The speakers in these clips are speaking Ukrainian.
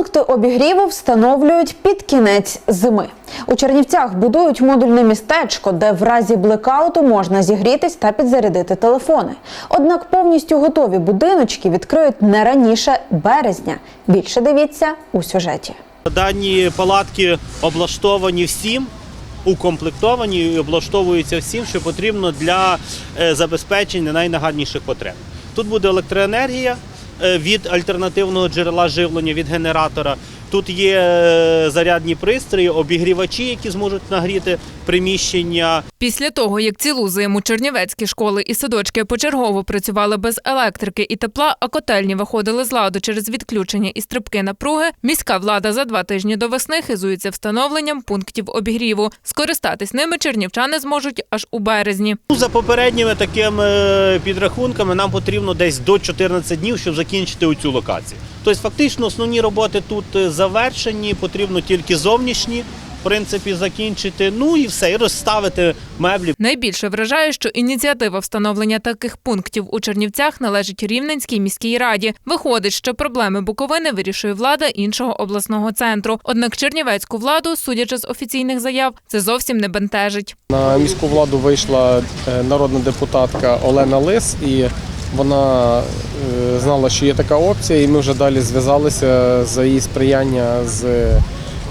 Пункти обігріву встановлюють під кінець зими. У Чернівцях будують модульне містечко, де в разі блекауту можна зігрітись та підзарядити телефони. Однак повністю готові будиночки відкриють не раніше березня. Більше дивіться у сюжеті. Дані палатки облаштовані всім, укомплектовані і облаштовуються всім, що потрібно для е, забезпечення найнагальніших потреб. Тут буде електроенергія від альтернативного джерела живлення від генератора. Тут є е, зарядні пристрої, обігрівачі, які зможуть нагріти приміщення. Після того, як цілу зиму чернівецькі школи і садочки почергово працювали без електрики і тепла, а котельні виходили з ладу через відключення і стрибки напруги, міська влада за два тижні до весни хизується встановленням пунктів обігріву. Скористатись ними чернівчани зможуть аж у березні. Ну, За попередніми такими е, підрахунками нам потрібно десь до 14 днів, щоб закінчити оцю локацію. Тобто, фактично, основні роботи тут е, завершені, потрібно тільки зовнішні. В принципі, закінчити, ну і все, і розставити меблі. Найбільше вражає, що ініціатива встановлення таких пунктів у Чернівцях належить Рівненській міській раді. Виходить, що проблеми Буковини вирішує влада іншого обласного центру. Однак чернівецьку владу, судячи з офіційних заяв, це зовсім не бентежить. На міську владу вийшла е, народна депутатка Олена Лис, і вона е, знала, що є така опція, і ми вже далі зв'язалися за її сприяння з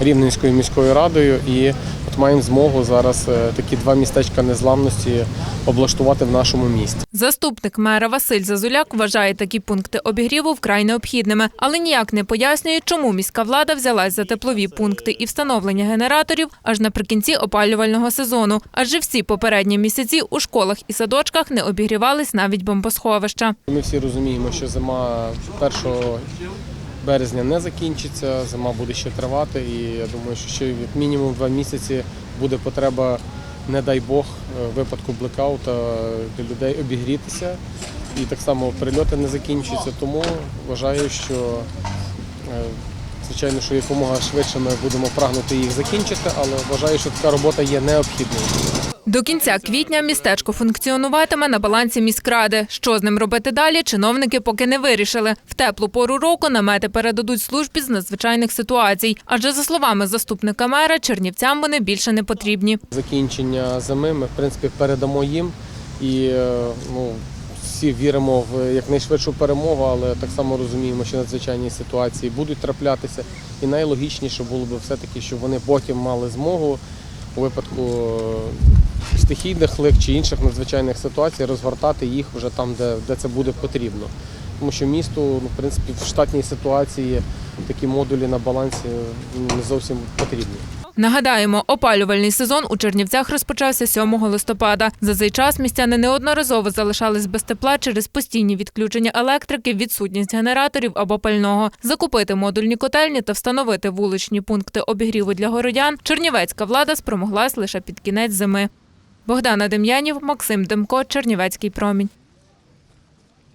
Рівненською міською радою. І маємо змогу зараз е, такі два містечка незламності облаштувати в нашому місті. Заступник мера Василь Зазуляк вважає такі пункти обігріву вкрай необхідними, але ніяк не пояснює, чому міська влада взялась за теплові пункти і встановлення генераторів аж наприкінці опалювального сезону. Адже всі попередні місяці у школах і садочках не обігрівались навіть бомбосховища. Ми всі розуміємо, що зима 1 березня не закінчиться, зима буде ще тривати, і я думаю, що ще як мінімум два місяці буде потреба, не дай Бог, е, випадку блекаута для людей обігрітися. І так само прильоти не закінчуються, тому вважаю, що е, звичайно, що якомога швидше ми будемо прагнути їх закінчити, але вважаю, що така робота є необхідною. До кінця квітня містечко функціонуватиме на балансі міськради. Що з ним робити далі, чиновники поки не вирішили. В теплу пору року намети передадуть службі з надзвичайних ситуацій. Адже за словами заступника мера, чернівцям вони більше не потрібні. закінчення зими ми в принципі передамо їм і е, ну, всі віримо в якнайшвидшу перемогу, але так само розуміємо, що надзвичайні ситуації будуть траплятися. І найлогічніше було б все-таки, щоб вони потім мали змогу у випадку е, стихійних лих чи інших надзвичайних ситуацій розгортати їх вже там, де, де це буде потрібно. Тому що місту, ну, в принципі, в штатній ситуації такі модулі на балансі ну, не зовсім потрібні. Нагадаємо, опалювальний сезон у Чернівцях розпочався 7 листопада. За цей час містяни неодноразово залишались без тепла через постійні відключення електрики, відсутність генераторів або пального. Закупити модульні котельні та встановити вуличні пункти обігріву для городян чернівецька влада спромоглась лише під кінець зими. Богдана Дем'янів, Максим Демко, Чернівецький промінь.